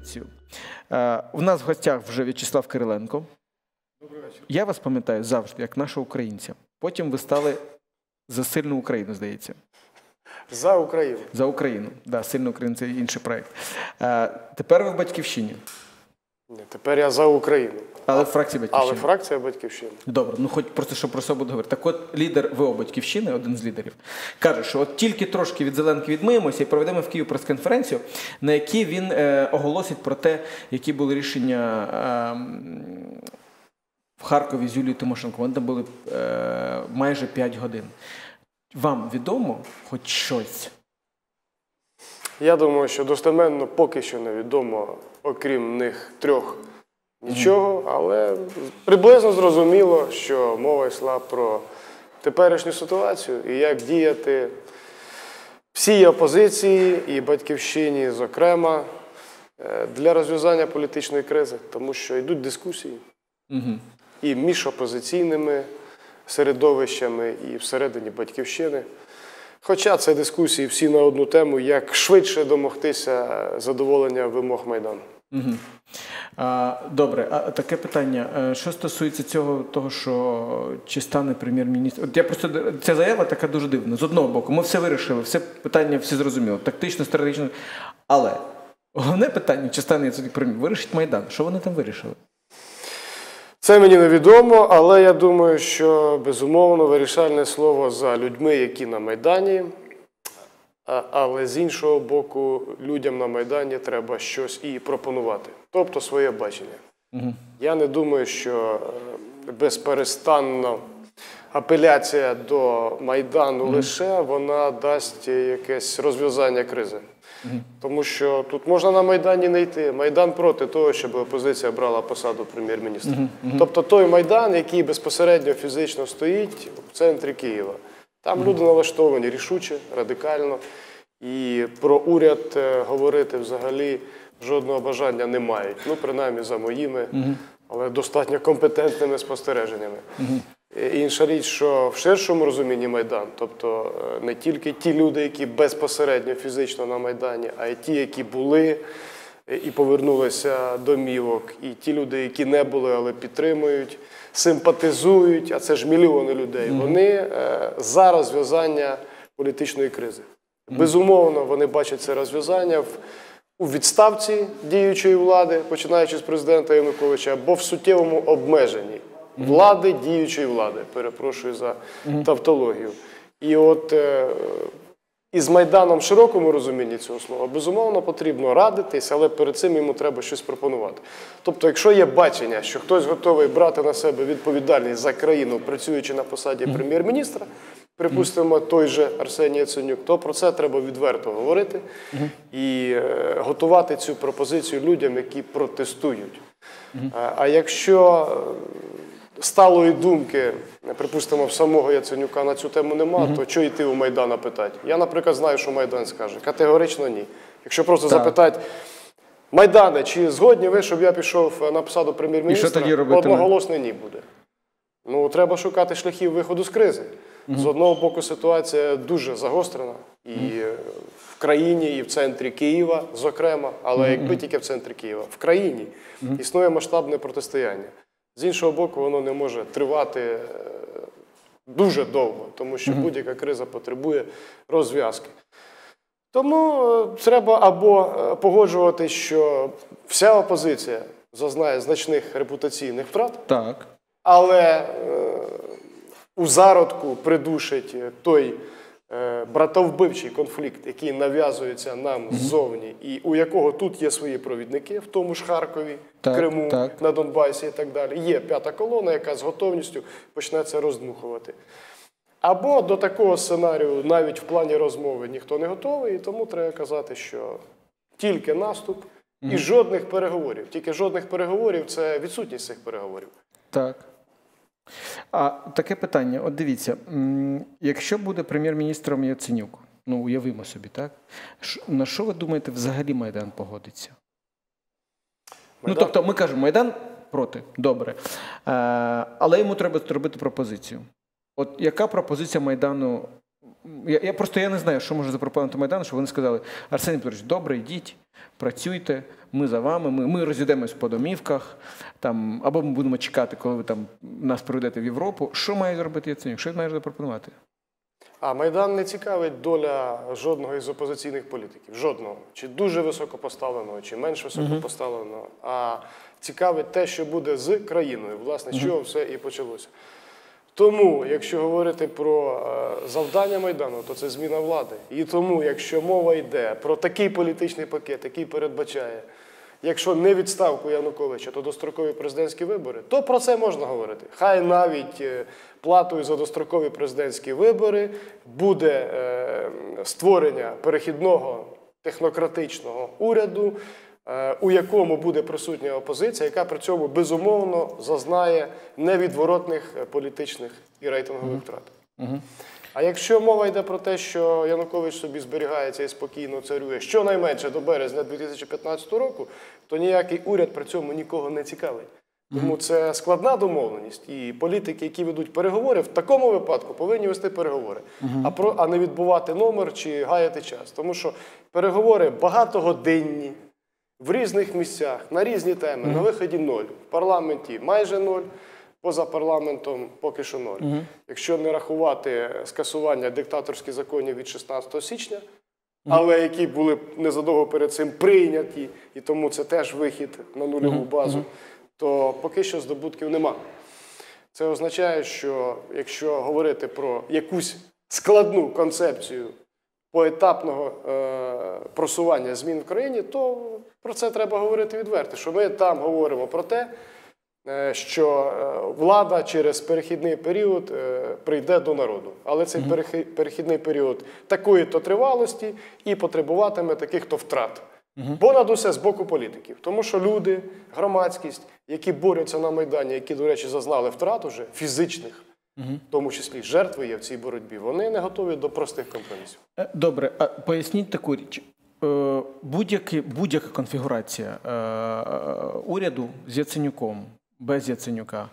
позицію. Е, У нас в гостях вже В'ячеслав Кириленко. Добрий вечір. Я вас пам'ятаю завжди, як нашого українця. Потім ви стали за сильну Україну, здається. За Україну. За Україну. Да, сильну Україну це інший проєкт. Е, Тепер ви в батьківщині, Ні, тепер я за Україну. але в фракції Але фракція батьківщини. Добре, ну хоч просто щоб про буду говорити. Так от лідер ВО Батьківщини, один з лідерів, каже, що от тільки трошки від Зеленки відмиємося і проведемо в Києві прес-конференцію, на якій він е, оголосить про те, які були рішення е, в Харкові з Юлією Тимошенко. Вони там були е, майже 5 годин. Вам відомо хоч щось? Я думаю, що достеменно поки що невідомо, окрім них трьох, нічого, але приблизно зрозуміло, що мова йшла про теперішню ситуацію і як діяти всій опозиції і батьківщині, зокрема, е, для розв'язання політичної кризи, тому що йдуть дискусії Угу. і між опозиційними середовищами, і всередині батьківщини. Хоча це дискусії всі на одну тему, як швидше домогтися задоволення вимог Майдану. Угу. А, добре, а таке питання. Е, Що стосується цього, того, що чи стане прем'єр-міністр? От я просто ця заява така дуже дивна. З одного боку, ми все вирішили, все питання всі зрозуміло, тактично, стратегічно. Але головне питання, чи стане Яценюк прем'єр, вирішить Майдан. Що вони там вирішили? Це мені невідомо, але я думаю, що безумовно вирішальне слово за людьми, які на Майдані. Але з іншого боку, людям на Майдані треба щось і пропонувати, тобто своє бачення. Угу. Я не думаю, що е, безперестанна апеляція до Майдану лише вона дасть якесь розв'язання кризи. Тому що тут можна на Майдані не йти. Майдан проти того, щоб опозиція брала посаду прем'єр-міністра. Тобто той Майдан, який безпосередньо фізично стоїть в центрі Києва. Там люди налаштовані рішуче, радикально. І про уряд е, говорити взагалі жодного бажання не мають. Ну, принаймні за моїми, але достатньо компетентними спостереженнями. Е, Інша річ, що в ширшому розумінні Майдан, тобто е, не тільки ті люди, які безпосередньо фізично на Майдані, а й ті, які були е, і повернулися домівок, і ті люди, які не були, але підтримують, симпатизують, а це ж мільйони людей, вони за розв'язання політичної кризи. Безумовно, вони бачать це розв'язання в у відставці діючої влади, починаючи з президента Януковича, або в суттєвому обмеженні влади діючої влади. Перепрошую за тавтологію. І от е, із Майданом в широкому розумінні цього слова, безумовно, потрібно радитись, але перед цим йому треба щось пропонувати. Тобто, якщо є бачення, що хтось готовий брати на себе відповідальність за країну, працюючи на посаді прем'єр-міністра, припустимо, той же Арсеній Яценюк, то про це треба відверто говорити і е, готувати цю пропозицію людям, які протестують. А- якщо е, сталої думки, припустимо, в самого Яценюка на цю тему нема, то що йти у Майдана питати? Я, наприклад, знаю, що Майдан скаже. Категорично ні. Якщо просто запитати, Майдане, чи згодні ви, щоб я пішов на посаду прем'єр-міністра, одноголосне ні буде. Ну, треба шукати шляхів виходу з кризи. З одного боку, ситуація дуже загострена і е, в країні, і в центрі Києва, зокрема, але якби тільки в центрі Києва, в країні існує масштабне протистояння. З іншого боку, воно не може тривати е, дуже довго, тому що будь-яка криза потребує розв'язки. Тому е, треба або е, погоджувати, що вся опозиція зазнає значних репутаційних втрат, Так. але у зародку придушить той братовбивчий конфлікт, який нав'язується нам ззовні, і у якого тут є свої провідники, в тому ж Харкові, Так, Криму, так. на Донбасі і так далі. Є п'ята колона, яка з готовністю почне це роздмухувати. Або до такого сценарію навіть в плані розмови ніхто не готовий, і тому треба казати, що тільки наступ і жодних переговорів. Тільки жодних переговорів це відсутність цих переговорів. Так. А таке питання: от дивіться, якщо буде прем'єр-міністром Яценюк, ну уявимо собі, так? На що ви думаєте, взагалі Майдан погодиться? Ну, тобто, ми кажемо, Майдан проти, добре. Е, але йому треба зробити пропозицію. От яка пропозиція Майдану Я, я просто я не знаю, що може запропонувати Майдан, що вони сказали: Арсеній Петрович, добре, йдіть, працюйте, ми за вами, ми, ми розійдемось по домівках, там, або ми будемо чекати, коли ви там нас приведете в Європу. Що має зробити Яценюк? Що він має запропонувати? А Майдан не цікавить доля жодного із опозиційних політиків. Жодного. Чи дуже високо поставленого, чи менш високо поставленого. А цікавить те, що буде з країною. Власне, з чого все і почалося. Тому, якщо говорити про е, завдання Майдану, то це зміна влади. І тому, якщо мова йде про такий політичний пакет, який передбачає, якщо не відставку Януковича, то дострокові президентські вибори, то про це можна говорити. Хай навіть е, платою за дострокові президентські вибори буде е, створення перехідного технократичного уряду, у якому буде присутня опозиція, яка при цьому безумовно зазнає невідворотних е, політичних і рейтингових втрат. А якщо мова йде про те, що Янукович собі зберігається і спокійно царює щонайменше до березня 2015 року, то ніякий уряд при цьому нікого не цікавить. Тому це складна домовленість. І політики, які ведуть переговори, в такому випадку повинні вести переговори, а про а не відбувати номер чи гаяти час. Тому що переговори багатогодинні в різних місцях на різні теми. На виході ноль. В парламенті майже ноль. Поза парламентом поки що ноль. Якщо не рахувати скасування диктаторських законів від 16 січня, але які були незадовго перед цим прийняті, і тому це теж вихід на нульову базу, то поки що здобутків нема. Це означає, що якщо говорити про якусь складну концепцію поетапного е, просування змін в країні, то про це треба говорити відверто. Що ми там говоримо про те, е, що е, влада через перехідний період прийде до народу. Але цей перехідний період такої-то тривалості і потребуватиме таких-то втрат. Понад усе з боку політиків. Тому що люди, громадськість, які борються на Майдані, які, до речі, зазнали втрат уже фізичних, в тому числі жертви є в цій боротьбі, вони не готові до простих компромісів. Е, Добре, а поясніть таку річ. Е, Будь-яка, конфігурація е, уряду з Яценюком, без Яценюка,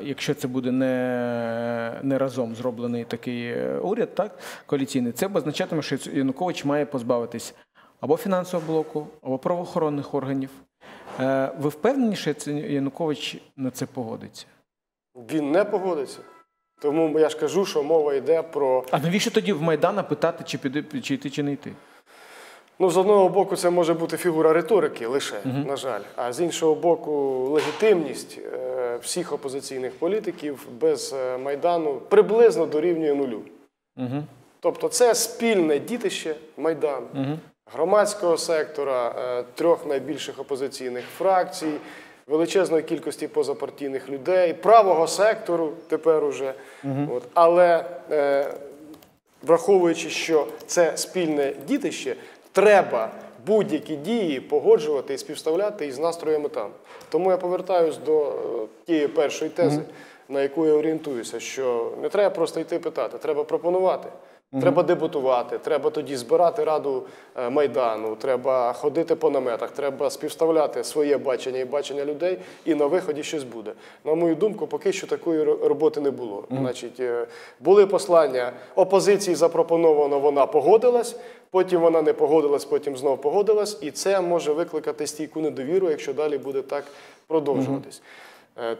якщо це буде не, не разом зроблений такий уряд, так, коаліційний, це означатиме, що Янукович має позбавитись або фінансового блоку, або правоохоронних органів. Ви впевнені, що Янукович на це погодиться? Він не погодиться. Тому я ж кажу, що мова йде про А навіщо тоді в Майдана питати, чи піди, чи йти, чи не йти? Ну, з одного боку, це може бути фігура риторики лише, на жаль. А з іншого боку, легітимність е, всіх опозиційних політиків без е, Майдану приблизно дорівнює нулю. Угу. Тобто це спільне дітище Майдану, громадського сектора, е, трьох найбільших опозиційних фракцій, величезної кількості позапартійних людей, правого сектору тепер уже. От. Але е, враховуючи, що це спільне дітище, треба будь-які дії погоджувати і співставляти із настроями там. Тому я повертаюсь до е, тієї першої тези, на яку я орієнтуюся, що не треба просто йти питати, треба пропонувати. Треба дебатувати, треба тоді збирати раду е, майдану, треба ходити по наметах, треба співставляти своє бачення і бачення людей, і на виході щось буде. На мою думку, поки що такої роботи не було. Значить, е, були послання опозиції запропоновано, вона погодилась. Потім вона не погодилась, потім знову погодилась, і це може викликати стійку недовіру, якщо далі буде так продовжуватись.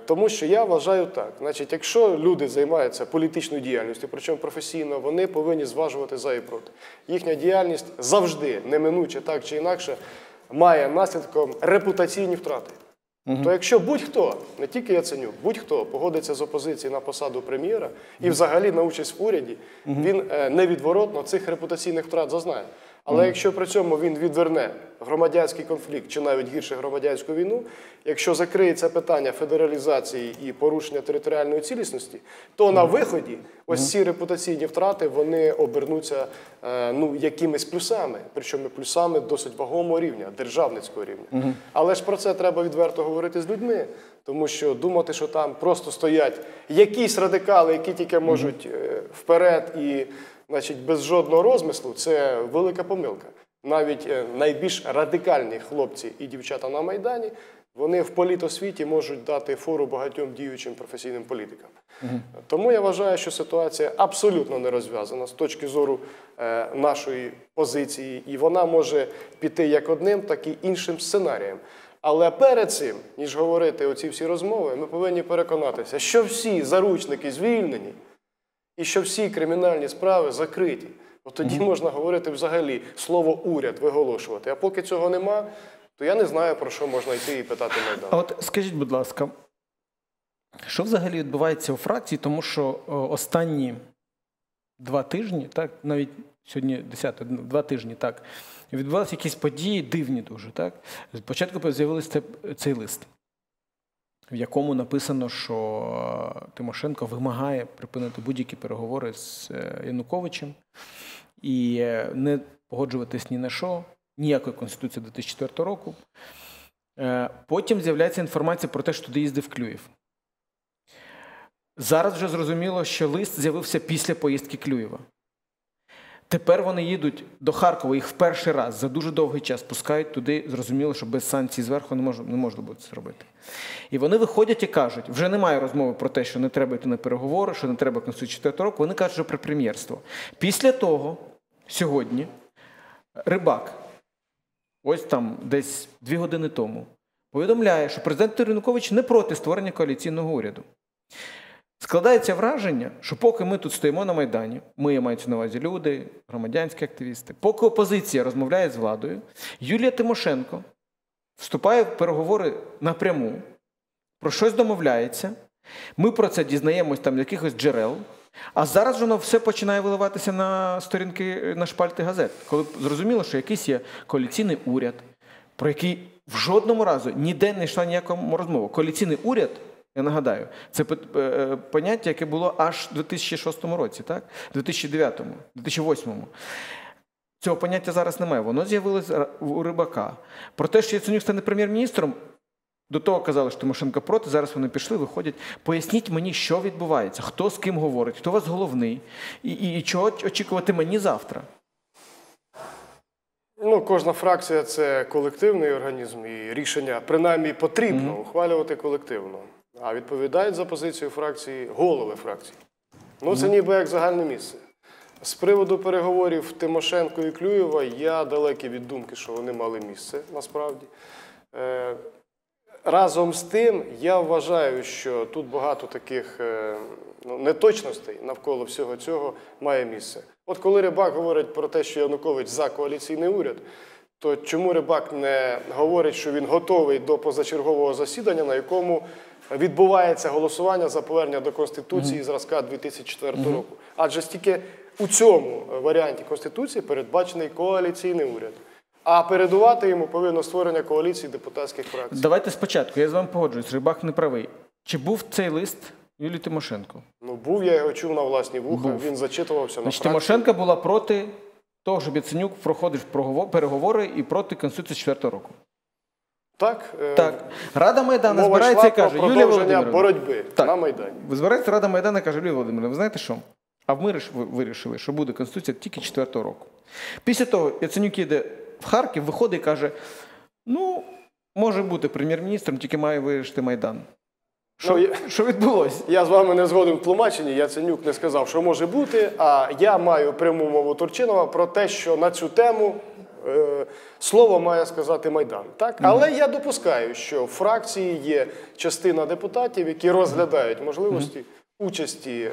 Тому що я вважаю так: значить, якщо люди займаються політичною діяльністю, причому професійно, вони повинні зважувати за і проти. Їхня діяльність завжди, неминуче так чи інакше, має наслідком репутаційні втрати. То якщо будь-хто, не тільки Яценюк, будь-хто погодиться з опозиції на посаду прем'єра і взагалі на участь в уряді, він е, невідворотно цих репутаційних втрат зазнає. Але якщо при цьому він відверне громадянський конфлікт чи навіть гірше громадянську війну, якщо закриє це питання федералізації і порушення територіальної цілісності, то на виході ось ці репутаційні втрати вони обернуться е, ну, якимись плюсами, причому плюсами досить вагомого рівня, державницького рівня. Але ж про це треба відверто говорити з людьми, тому що думати, що там просто стоять якісь радикали, які тільки можуть е, вперед і значить, без жодного розмислу, це велика помилка. Навіть е, найбільш радикальні хлопці і дівчата на Майдані, вони в політосвіті можуть дати фору багатьом діючим професійним політикам. Тому я вважаю, що ситуація абсолютно не розв'язана з точки зору е, нашої позиції, і вона може піти як одним, так і іншим сценарієм. Але перед цим, ніж говорити оці всі розмови, ми повинні переконатися, що всі заручники звільнені і що всі кримінальні справи закриті. От тоді можна говорити взагалі слово уряд виголошувати. А поки цього нема, то я не знаю, про що можна йти і питати Майдан. А от скажіть, будь ласка, що взагалі відбувається у фракції, тому що останні два тижні, так, навіть сьогодні 10, два тижні, так, відбувалися якісь події дивні дуже. Так? Спочатку з'явився цей лист, в якому написано, що Тимошенко вимагає припинити будь-які переговори з е, Януковичем і е, не погоджуватись ні на що, ніякої Конституції 2004 року. Е, потім з'являється інформація про те, що туди їздив Клюєв. Зараз вже зрозуміло, що лист з'явився після поїздки Клюєва. Тепер вони їдуть до Харкова, їх в перший раз за дуже довгий час пускають туди, зрозуміло, що без санкцій зверху не можна, не можна буде це робити. І вони виходять і кажуть, вже немає розмови про те, що не треба йти на переговори, що не треба Конституцію 4 року. Вони кажуть, про прем'єрство. Після того, сьогодні, рибак, ось там десь дві години тому, повідомляє, що президент Янукович не проти створення коаліційного уряду. Складається враження, що поки ми тут стоїмо на Майдані, ми мається на увазі люди, громадянські активісти, поки опозиція розмовляє з владою, Юлія Тимошенко вступає в переговори напряму, про щось домовляється. Ми про це дізнаємось там якихось джерел. А зараз воно все починає виливатися на сторінки на шпальти газет, коли зрозуміло, що якийсь є коаліційний уряд, про який в жодному разу ніде не йшла ніякому розмова. Коаліційний уряд. Я нагадаю, це е, поняття, яке було аж у 2006 році, так? 2009, 2008. Цього поняття зараз немає. Воно з'явилося у рибака. Про те, що Яценюк стане прем'єр-міністром, до того казали, що Тимошенко проти. Зараз вони пішли, виходять. Поясніть мені, що відбувається, хто з ким говорить, хто у вас головний, і, і, і чого очікувати мені завтра. Ну, кожна фракція це колективний організм, і рішення принаймні потрібно mm-hmm. ухвалювати колективно. А відповідають за позицію фракції голови фракції. Ну, це ніби як загальне місце. З приводу переговорів Тимошенко і Клюєва я далекий від думки, що вони мали місце насправді. Е, разом з тим, я вважаю, що тут багато таких е, ну, неточностей навколо всього цього має місце. От коли Рибак говорить про те, що Янукович за коаліційний уряд, то чому Рибак не говорить, що він готовий до позачергового засідання, на якому відбувається голосування за повернення до Конституції зразка 2004 року. Адже стільки у цьому варіанті Конституції передбачений коаліційний уряд. А передувати йому повинно створення коаліції депутатських фракцій. Давайте спочатку. Я з вами погоджуюсь, Рибак не правий. Чи був цей лист Юлії Тимошенко? Ну був, я його чув на власні вуха. Був. Він зачитувався на Значить, Тимошенко була проти того, щоб Яценюк проходив переговори і проти Конституції 4 року. Так, е, так. Рада Майдану збирається і каже, Юлія Володимирівна. боротьби так. на Майдані. Збирається Рада Майдану і каже, Юлія Володимирівна, ви знаєте що? А ми вирішили, що буде Конституція тільки 4 року. Після того Яценюк їде в Харків, виходить і каже: ну, може бути прем'єр-міністром, тільки має вирішити Майдан. Що ну, що відбулося? Я з вами не згоден в тлумаченні. Яценюк не сказав, що може бути. А я маю пряму мову Турчинова про те, що на цю тему слово має сказати Майдан. Так? Але я допускаю, що в фракції є частина депутатів, які розглядають можливості участі е,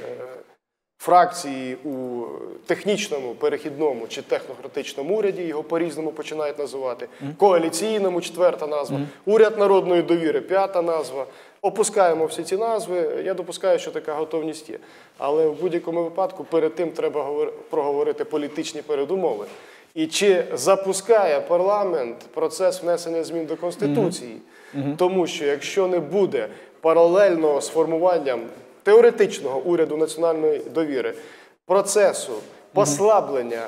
фракції у технічному, перехідному чи технократичному уряді, його по-різному починають називати, коаліційному четверта назва, уряд народної довіри, п'ята назва. Опускаємо всі ці назви. Я допускаю, що така готовність є. Але в будь-якому випадку перед тим треба проговорити політичні передумови. І чи запускає парламент процес внесення змін до Конституції? Mm -hmm. Тому що якщо не буде паралельного з формуванням теоретичного уряду національної довіри процесу послаблення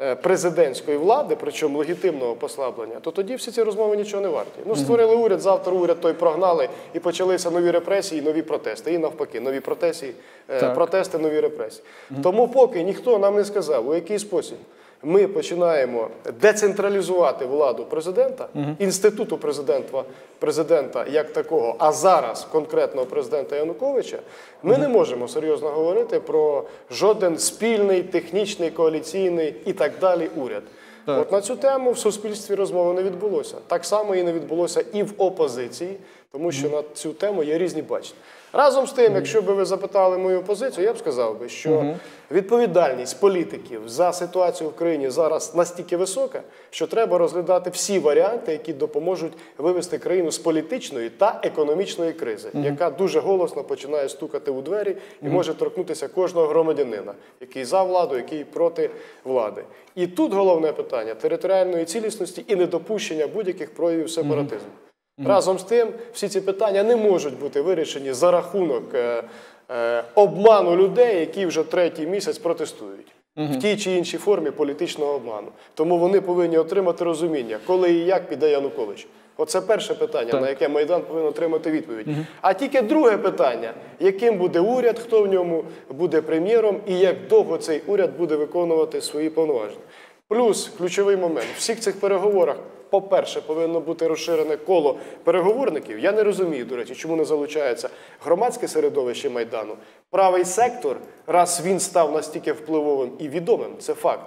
е, президентської влади, причому легітимного послаблення, то тоді всі ці розмови нічого не варті. Ну, створили уряд, завтра уряд той прогнали і почалися нові репресії, нові протести. І навпаки, нові протесії, е, протести, нові репресії. Тому поки ніхто нам не сказав, у який спосіб ми починаємо децентралізувати владу президента, інституту президента, президента як такого, а зараз конкретного президента Януковича, ми не можемо серйозно говорити про жоден спільний, технічний, коаліційний і так далі уряд. От на цю тему в суспільстві розмови не відбулося. Так само і не відбулося і в опозиції, тому що на цю тему є різні бачення. Разом з тим, якщо б ви запитали мою позицію, я б сказав би, що відповідальність політиків за ситуацію в країні зараз настільки висока, що треба розглядати всі варіанти, які допоможуть вивести країну з політичної та економічної кризи, яка дуже голосно починає стукати у двері і може торкнутися кожного громадянина, який за владу, який проти влади. І тут головне питання територіальної цілісності і недопущення будь-яких проявів сепаратизму. Разом з тим, всі ці питання не можуть бути вирішені за рахунок е, е, обману людей, які вже третій місяць протестують в тій чи іншій формі політичного обману. Тому вони повинні отримати розуміння, коли і як піде Янукович. Оце перше питання, на яке Майдан повинен отримати відповідь. А тільки друге питання: яким буде уряд, хто в ньому буде прем'єром, і як довго цей уряд буде виконувати свої повноваження. Плюс ключовий момент в всіх цих переговорах. По-перше, повинно бути розширене коло переговорників. Я не розумію, до речі, чому не залучається громадське середовище Майдану. Правий сектор, раз він став настільки впливовим і відомим, це факт.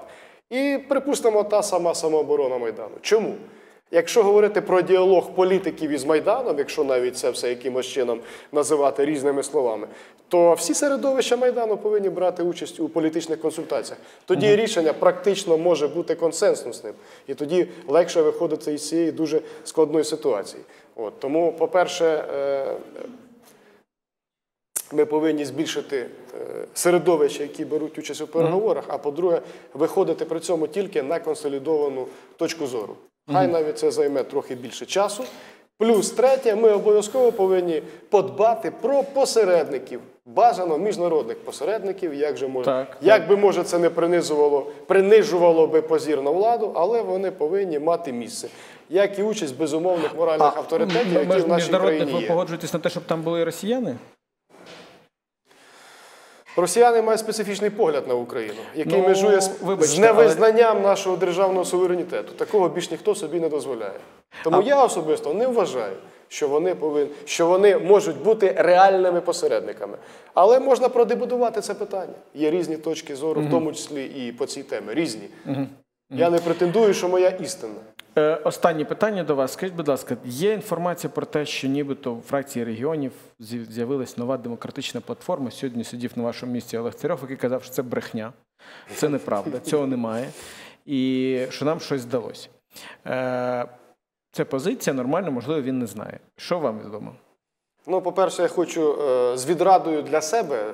І припустимо, та сама самооборона Майдану. Чому? Якщо говорити про діалог політиків із Майданом, якщо навіть це все якимось чином називати різними словами, то всі середовища Майдану повинні брати участь у політичних консультаціях. Тоді рішення практично може бути консенсусним, і тоді легше виходити із цієї дуже складної ситуації. От тому, по-перше, е, ми повинні збільшити е, середовища, які беруть участь у переговорах. А по-друге, виходити при цьому тільки на консолідовану точку зору. Хай навіть це займе трохи більше часу. Плюс третє, ми обов'язково повинні подбати про посередників, бажано міжнародних посередників, як же може, Так, як би може це не принизувало, принижувало би позірну владу, але вони повинні мати місце, як і участь безумовних моральних авторитетів, які в нашій країні ви погоджуєтесь на те, щоб там були росіяни? Росіяни мають специфічний погляд на Україну, який Ну, межує з, вибачте, з невизнанням нашого державного суверенітету. Такого більш ніхто собі не дозволяє. Тому я особисто не вважаю, що вони повинні, що вони можуть бути реальними посередниками. Але можна продебудувати це питання. Є різні точки зору, в тому числі і по цій темі. Різні. Я не претендую, що моя істина. Е, останнє питання до вас. Скажіть, будь ласка, є інформація про те, що нібито в фракції регіонів з'яв- з'явилась нова демократична платформа. Сьогодні сидів на вашому місці Олег Царьов, який казав, що це брехня, це неправда, цього немає, і що нам щось здалося. Е, це позиція, нормально, можливо, він не знає. Що вам відомо? Ну, по-перше, я хочу е, з відрадою для себе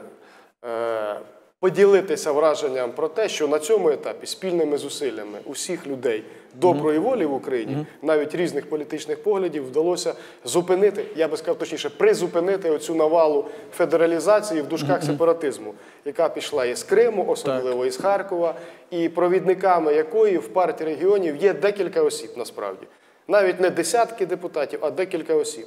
поділитися враженням про те, що на цьому етапі спільними зусиллями усіх людей доброї волі в Україні, навіть різних політичних поглядів, вдалося зупинити, я би сказав точніше, призупинити оцю навалу федералізації в дужках сепаратизму, яка пішла із Криму, особливо із Харкова, і провідниками якої в партії регіонів є декілька осіб насправді. Навіть не десятки депутатів, а декілька осіб.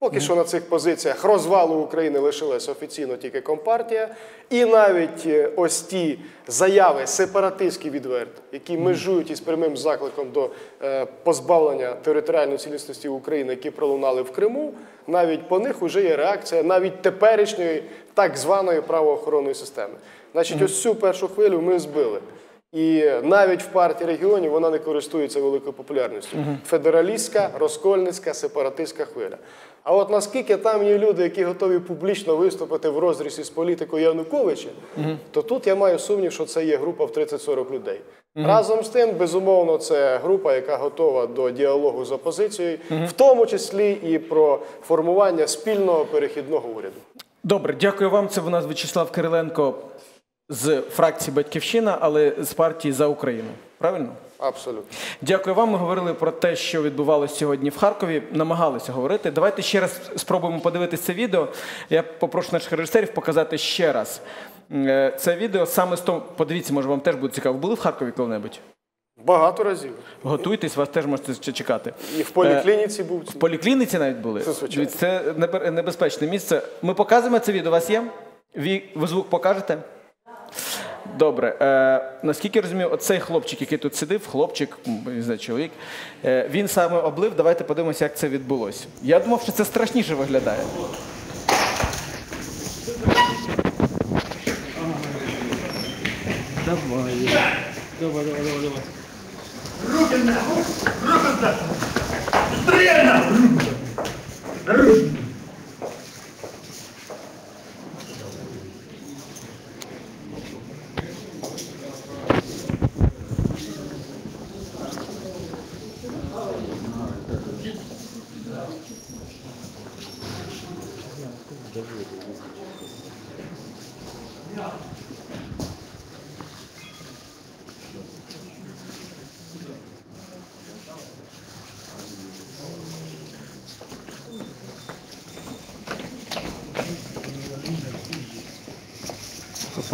Поки що на цих позиціях розвалу України лишилася офіційно тільки Компартія, і навіть е, ось ті заяви сепаратистські відверто, які межують із прямим закликом до е, позбавлення територіальної цілісності України, які пролунали в Криму, навіть по них вже є реакція навіть теперішньої так званої правоохоронної системи. Значить, ось цю першу хвилю ми збили. І навіть в партії регіонів вона не користується великою популярністю. Федералістська, розкольницька, сепаратистська хвиля. А от наскільки там є люди, які готові публічно виступити в розрізі з політикою Януковича, то тут я маю сумнів, що це є група в 30-40 людей. Разом з тим, безумовно, це група, яка готова до діалогу з опозицією, в тому числі і про формування спільного перехідного уряду. Добре, дякую вам. Це у нас В'ячеслав Кириленко з фракції Батьківщина, але з партії за Україну. Правильно? Абсолютно. Дякую вам. Ми говорили про те, що відбувалося сьогодні в Харкові. Намагалися говорити. Давайте ще раз спробуємо подивитися це відео. Я попрошу наших режисерів показати ще раз Е, це відео. Саме з того, подивіться, може вам теж буде цікаво. Були в Харкові коли-небудь? Багато разів. Готуйтесь, вас теж можете чекати. І в поліклініці був. В поліклініці навіть були. Це звичайно. Це небезпечне місце. Ми показуємо це відео. У вас є? Ви звук покажете? Добре. Е, наскільки я розумію, оцей хлопчик, який тут сидив, хлопчик, не знаю, чоловік, е, він саме облив. Давайте подивимося, як це відбулося. Я думав, що це страшніше виглядає.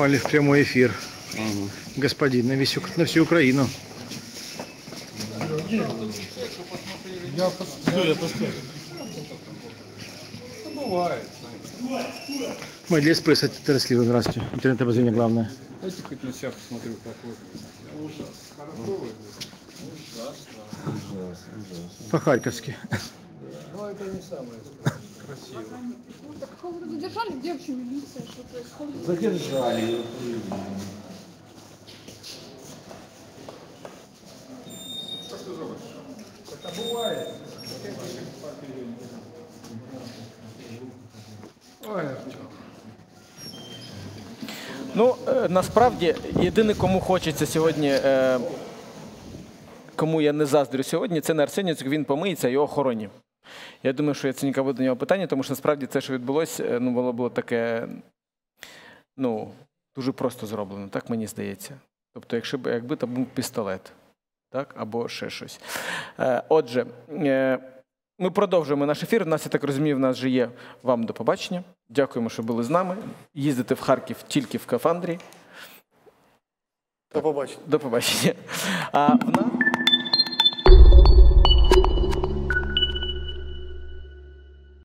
снимали в прямой эфир. Угу. Господин на, весь, на всю Украину. Я, Все, я поставил. Бывает. Мой лес пресса Тереслива, здравствуйте. Интернет-обозрение главное. Дайте хоть на себя посмотрю, какой. Ужасно. Ужасно. По-харьковски. Ну, это не самое страшное. Так кого-то задержали, где вообще милиция, что происходит? Ну, е, насправді, єдине, кому хочеться сьогодні, е, кому я не заздрю сьогодні, це не він помиється, його охороні. Я думаю, що Яценюка буде до нього питання, тому що насправді це, що відбулося, е, ну, було, було таке, ну, дуже просто зроблено, так мені здається. Тобто, якщо б, якби там був пістолет, так, або ще щось. Е, отже, е, ми продовжуємо наш ефір. У нас, я так розумію, в нас вже є вам до побачення. Дякуємо, що були з нами. Їздите в Харків тільки в Кафандрі. До побачення. До побачення. А в нас.